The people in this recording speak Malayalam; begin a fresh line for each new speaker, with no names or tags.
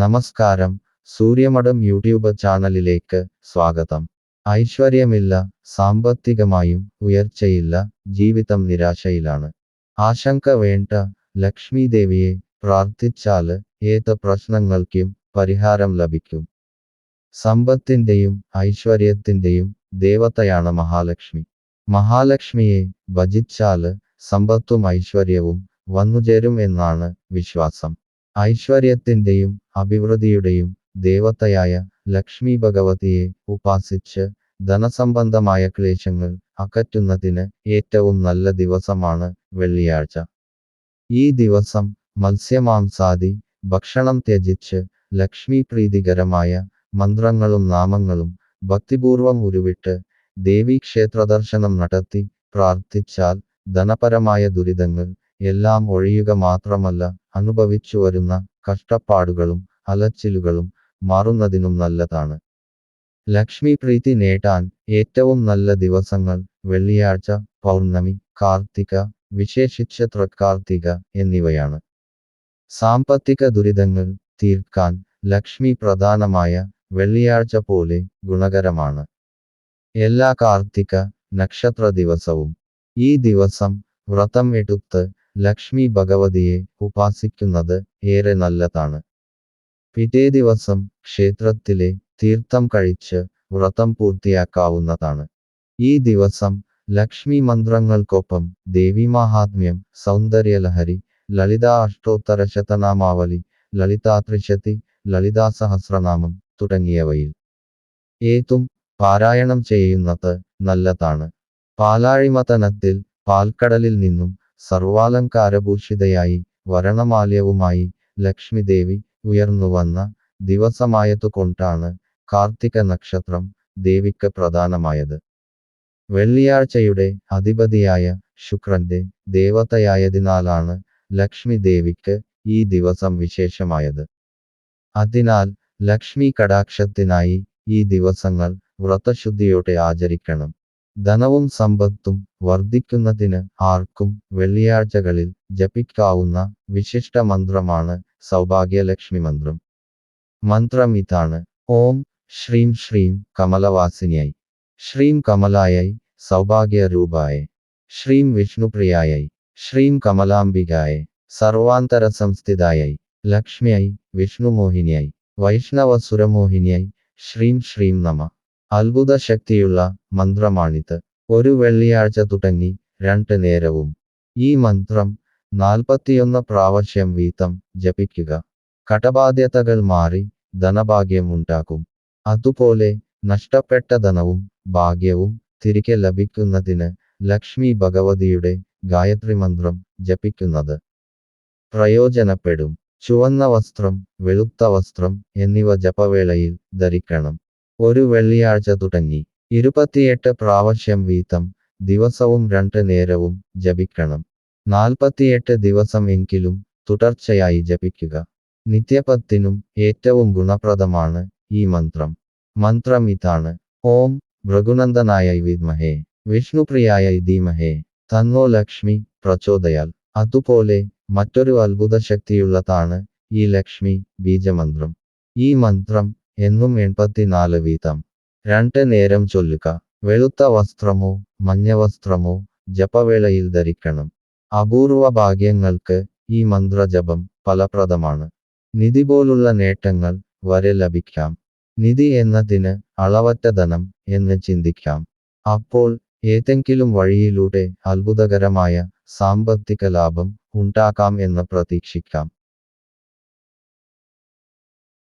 നമസ്കാരം. സൂര്യമഠം യൂട്യൂബ് ചാനലിലേക്ക് സ്വാഗതം. ഐശ്വര്യമില്ല സാമ്പത്തികമായും ഉയർച്ചയില്ല ജീവിതം നിരാശയിലാണ്. ആശങ്ക വേണ്ട ലക്ഷ്മി ദേവിയെ പ്രാർത്ഥിച്ചാൽ ഏത് പ്രശ്നങ്ങൾക്കും പരിഹാരം ലഭിക്കും. സമ്പത്തിന്റെയും ഐശ്വര്യത്തിന്റെയും ദേവതയാണ് മഹാലക്ഷ്മി. മഹാലക്ഷ്മിയെ ഭജിച്ചാൽ സമ്പത്തും ഐശ്വര്യവും വന്നുചേരും എന്നാണ് വിശ്വാസം. ഐശ്വര്യത്തിന്റെയും അഭിവൃദ്ധിയുടെയും ദേവതയായ ലക്ഷ്മി ഭഗവതിയെ ഉപാസിച്ച് ധനസംബന്ധമായ ക്ലേശങ്ങൾ അകറ്റുന്നതിന് ഏറ്റവും നല്ല ദിവസമാണ് വെള്ളിയാഴ്ച. ഈ ദിവസം മത്സ്യമാംസാദി ഭക്ഷണം ത്യജിച്ച് ലക്ഷ്മി പ്രീതികരമായ മന്ത്രങ്ങളും നാമങ്ങളും ഭക്തിപൂർവം ഉരുവിട്ട് ദേവീക്ഷേത്ര ദർശനം നടത്തി പ്രാർത്ഥിച്ചാൽ ധനപരമായ ദുരിതങ്ങൾ എല്ലാം ഒഴിയുക മാത്രമല്ല അനുഭവിച്ചു വരുന്ന കഷ്ടപ്പാടുകളും അലച്ചിലുകളും മാറുന്നതിനും നല്ലതാണ്. ലക്ഷ്മി പ്രീതി നേടാൻ ഏറ്റവും നല്ല ദിവസങ്ങൾ വെള്ളിയാഴ്ച പൗർണമി കാർത്തിക വിശേഷിച്ച് തൃക്കാർത്തിക എന്നിവയാണ്. സാമ്പത്തിക ദുരിതങ്ങൾ തീർക്കാൻ ലക്ഷ്മി പ്രധാനമായ വെള്ളിയാഴ്ച പോലെ ഗുണകരമാണ്. എല്ലാ കാർത്തിക നക്ഷത്ര ദിവസവും ഈ ദിവസം വ്രതം എടുത്ത് ലക്ഷ്മി ഭഗവതിയെ ഉപാസിക്കുന്നത് ഏറെ നല്ലതാണ്. പിറ്റേ ദിവസം ക്ഷേത്രത്തിലെ തീർത്ഥം കഴിച്ച് വ്രതം പൂർത്തിയാക്കാവുന്നതാണ്. ഈ ദിവസം ലക്ഷ്മി മന്ത്രങ്ങൾക്കൊപ്പം ദേവീമാഹാത്മ്യം സൗന്ദര്യലഹരി ലളിതാ അഷ്ടോത്തര ശതനാമാവലി ലളിതാത്രിശതി ലളിതാ സഹസ്രനാമം തുടങ്ങിയവയിൽ ഏതും പാരായണം ചെയ്യുന്നത് നല്ലതാണ്. പാലാഴിമതനത്തിൽ പാൽക്കടലിൽ നിന്നും സർവാലങ്കാരഭൂഷിതയായി വരണമാല്യവുമായി ലക്ഷ്മിദേവി ഉയർന്നുവന്ന ദിവസമായതുകൊണ്ടാണ് കാർത്തിക നക്ഷത്രം ദേവിക്ക് പ്രധാനമായത്. വെള്ളിയാഴ്ചയുടെ അധിപതിയായ ശുക്രന്റെ ദേവതയായതിനാലാണ് ലക്ഷ്മി ദേവിക്ക് ഈ ദിവസം വിശേഷമായത്. അതിനാൽ ലക്ഷ്മി കടാക്ഷത്തിനായി ഈ ദിവസങ്ങൾ വ്രതശുദ്ധിയോടെ ആചരിക്കണം. ധനവും സമ്പത്തും വർദ്ധിക്കുന്നതിന് ആർക്കും വെള്ളിയാഴ്ചകളിൽ ജപിക്കാവുന്ന വിശിഷ്ട മന്ത്രമാണ് സൗഭാഗ്യലക്ഷ്മി മന്ത്രം. മന്ത്രം ഇതാണ്. ഓം ശ്രീം ശ്രീം കമലവാസിനിയായി. ശ്രീം കമലായായി സൗഭാഗ്യരൂപായ ശ്രീം വിഷ്ണുപ്രിയായായി. ശ്രീം കമലാംബികായ സർവാന്തര സംസ്ഥിതായായി ലക്ഷ്മിയായി. വിഷ്ണുമോഹിനിയായി. വൈഷ്ണവസുരമോഹിനിയായി. ശ്രീം ശ്രീം നമ. അത്ഭുത ശക്തിയുള്ള മന്ത്രമാണിത്. ഒരു വെള്ളിയാഴ്ച തുടങ്ങി രണ്ട് നേരവും. ഈ മന്ത്രം നാൽപ്പത്തിയൊന്ന് പ്രാവശ്യം വീതം ജപിക്കുക. കടബാധ്യതകൾ മാറി ധനഭാഗ്യം ഉണ്ടാകും. അതുപോലെ നഷ്ടപ്പെട്ട ധനവും ഭാഗ്യവും തിരികെ ലഭിക്കുന്നതിന് ലക്ഷ്മി ഭഗവതിയുടെ ഗായത്രി മന്ത്രം ജപിക്കുന്നത്. പ്രയോജനപ്പെടും. ചുവന്ന വസ്ത്രം വെളുത്ത വസ്ത്രം എന്നിവ ജപവേളയിൽ ധരിക്കണം. ഒരു വെള്ളിയാഴ്ച തുടങ്ങി. ഇരുപത്തിയെട്ട് പ്രാവശ്യം വീതം ദിവസവും രണ്ട് നേരവും ജപിക്കണം. നാൽപ്പത്തിയെട്ട് ദിവസം എങ്കിലും തുടർച്ചയായി ജപിക്കുക. നിത്യപത്തിനും ഏറ്റവും ഗുണപ്രദമാണ് ഈ മന്ത്രം. മന്ത്രം ഇതാണ്. ഓം ഭൃഗുനന്ദനായ വിദ്മഹേ. വിഷ്ണുപ്രിയായ ധീമഹേ. തന്നോ ലക്ഷ്മി പ്രചോദയാൽ. അതുപോലെ മറ്റൊരു അത്ഭുത ശക്തിയുള്ളതാണ് ഈ ലക്ഷ്മി ബീജമന്ത്രം. ഈ മന്ത്രം എന്നും എൺപത്തിനാല് വീതം. രണ്ട് നേരം ചൊല്ലുക. വെളുത്ത വസ്ത്രമോ മഞ്ഞ വസ്ത്രമോ ജപവേളയിൽ ധരിക്കണം. അപൂർവ ഭാഗ്യങ്ങൾക്ക് ഈ മന്ത്രജപം ഫലപ്രദമാണ്. നിധി പോലുള്ള നേട്ടങ്ങൾ വരെ ലഭിക്കാം. നിധി എന്നതിന് അളവറ്റ ധനം എന്ന് ചിന്തിക്കാം. അപ്പോൾ ഏതെങ്കിലും വഴിയിലൂടെ അത്ഭുതകരമായ സാമ്പത്തിക ലാഭം ഉണ്ടാക്കാം എന്ന് പ്രതീക്ഷിക്കാം.